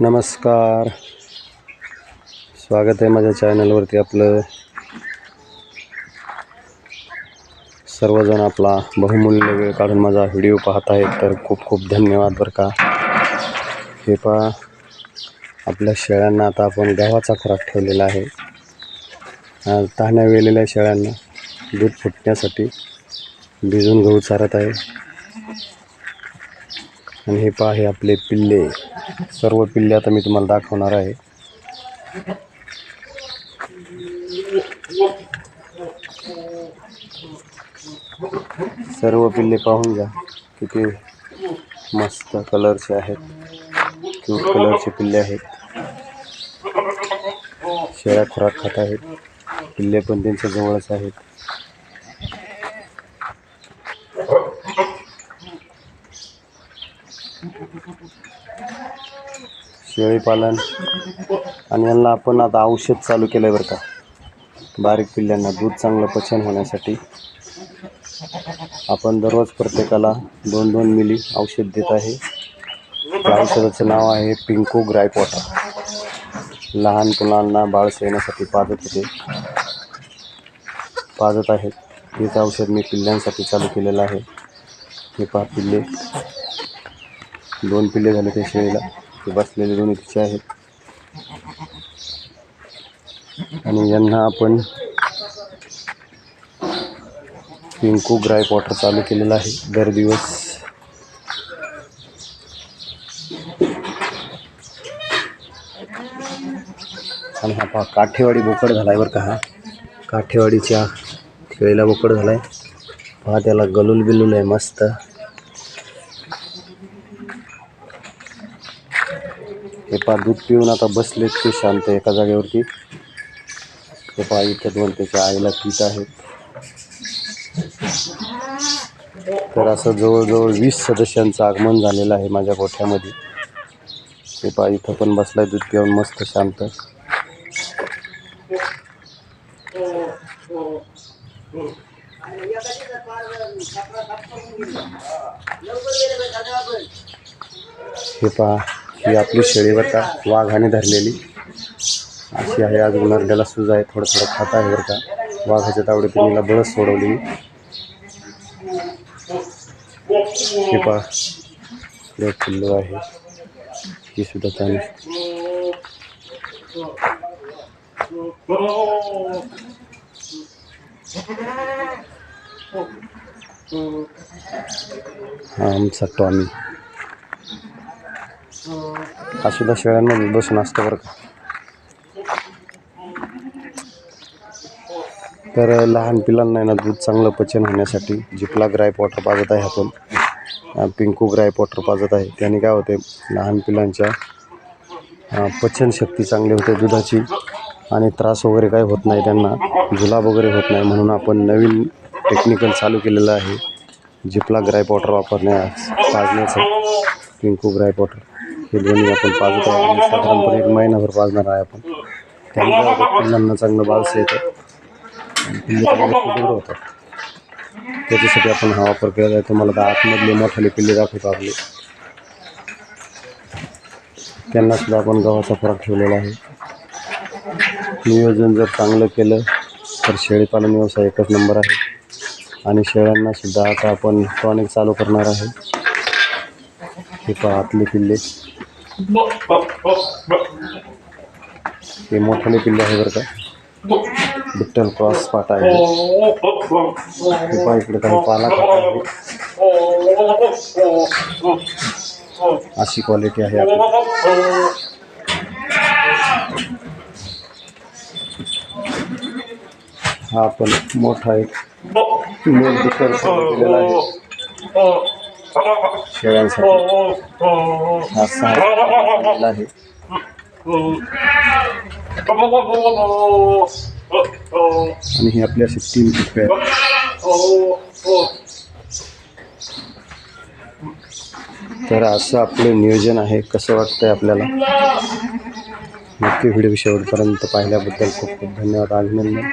नमस्कार. स्वागत आहे माझ्या चॅनलवरती आपलं. सर्वजण आपला बहुमूल्य वेळ काढून माझा व्हिडिओ पाहत आहेत तर खूप खूप धन्यवाद बरं का. हे पहा आपल्या शेळ्यांना आता आपण गव्हाचा खुराक ठेवलेला आहे. तहाण्या वेलेल्या शेळ्यांना दूध फुटण्यासाठी भिजून गहू चारत आहे. आणि हे पहा हे आपले पिल्ले. सर्व पिल्ले आता मी तुम्हाला दाखवणार आहे. सर्व पिल्ले पाहून घ्या किती मस्त कलरचे आहेत. क्यूट कलरचे पिल्ले आहेत. शेळ्या खुराक खात आहेत. पिल्ले पण त्यांच्या जवळच आहेत. शेळीपालन आणि यांना आपण आता औषध चालू केलं आहे बरं का. बारीक पिल्ल्यांना दूध चांगलं पचन होण्यासाठी. आपण दररोज प्रत्येकाला दोन दोन मिली औषध देत आहे. त्या औषधाचं नाव आहे पिंको ग्रायपॉटा लहान मुलांना बाळस येण्यासाठी पाजत होते. पाजत आहेत. हेच औषध मी पिल्ल्यांसाठी चालू केलेलं आहे. हे पहा पिल्ले. दोन पिल्ले झाले ते शेळीला. ते बसलेले दोन्ही तिचे आहेत. आणि यांना आपण पिंकू ग्राय वॉटर चालू केलेलं आहे. दर दिवस आणि हा पहा काठेवाडी बोकड झाला आहे बरं का हा. काठेवाडीच्या खेळीला बोकड झाला आहे पहा त्याला गलूल बिलूल आहे मस्त. हे पहा दूध पिऊन आता बसलेत ते शांत एका जागेवरती. हे पहा इथं दोन त्याच्या आईला पीत आहेत तर असं जवळजवळ वीस सदस्यांचं आगमन झालेलं आहे माझ्या गोठ्यामध्ये. हे पहा इथं पण बसलाय दूध पिऊन मस्त शांत. हे पहा ही आपली शेळीवर का? वाघाने धरलेली. अशी आहे आज उन्हाळ्याला सूज आहे थोडं थोडं खात आहे बरं का. वाघाच्या तावडीत तिला बळच सोडवली हे पहा किल्लो आहे. ही सुद्धा चांगली. हा आमचा टॉमी. हा सुद्धा शेळ्यांमध्ये बसून असतं बरं का. तर लहान पिलांना आहे ना दूध चांगलं पचन होण्यासाठी जिपला ग्राईप वॉटर पाजत आहे आपण. पिंकू ग्राईप वॉटर पाजत आहे. त्याने काय होते लहान पिलांच्या पचनशक्ती चांगली होते दुधाची आणि त्रास वगैरे काही होत नाही त्यांना. जुलाब वगैरे होत नाही म्हणून आपण नवीन टेक्निकल चालू केलेलं आहे जिपला ग्राईप वॉटर वापरण्यास पाजण्याचं. Pinku gripe water. हे दोन्ही आपण पाजत आहे आणि साधारणपणे एक महिनाभर पाजणार आहे आपण. त्यामुळे पिल्लांना चांगलं बाळसं येतं. आणि पिल्ले चांगले होतात त्याच्यासाठी आपण हा वापर केला आहे. तुम्हाला तर आतमधले मोठाले पिल्ले दाखवतो आपले त्यांना सुद्धा आपण गव्हाचा फरक ठेवलेला आहे. नियोजन जर चांगलं केलं तर शेळीपालन व्यवसाय एकच नंबर आहे. आणि शेळ्यांना सुद्धा आता आपण टॉनिक चालू करणार आहे. हे पहा आतले पिल्ले. हे मोठाले पिल्ले आहे बरं का. बिट्टल क्रॉस पाट आहे. हे इकडे काही पाला अशी क्वालिटी आहे हा पण मोठा एक मेल बिट्टल आहे. शेळ्यांसाठी. हा सहा केलेला आहे आणि ही आपल्या तीन पिशव्या आहेत. तर असं आपलं नियोजन आहे. कसं वाटतंय आपल्याला? नक्की व्हिडिओ शेवटपर्यंत पाहिल्याबद्दल खूप खूप धन्यवाद. अभिनंदन.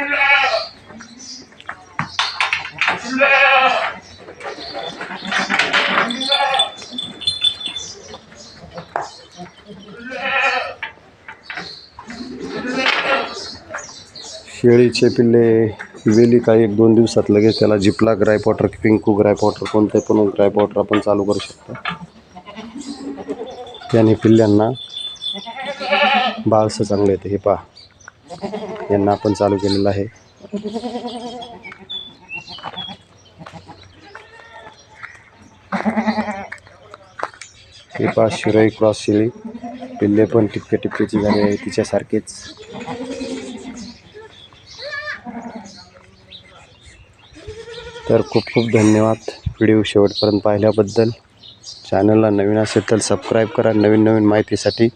शेळीचे पिल्ले वेली काही एक दोन दिवसात लगेच त्याला जिपला gripe water Pinku gripe water कोणते पण ग्राईप वॉटर आपण चालू करू शकतो. त्याने पिल्ल्यांना बाळसं चांगलं येते. हे पहा यांना आपण चालू केलेलं आहे. हे पहा शिरोई क्रॉस शिळी पिल्ले पण टिपके टिपकेची झाले आहे तिच्यासारखेच. तर खूप खूप धन्यवाद. व्हिडिओ शेवटपर्यंत पाहिल्याबद्दल. चॅनलला नवीन असेल तर सबस्क्राईब करा. नवीन नवीन माहितीसाठी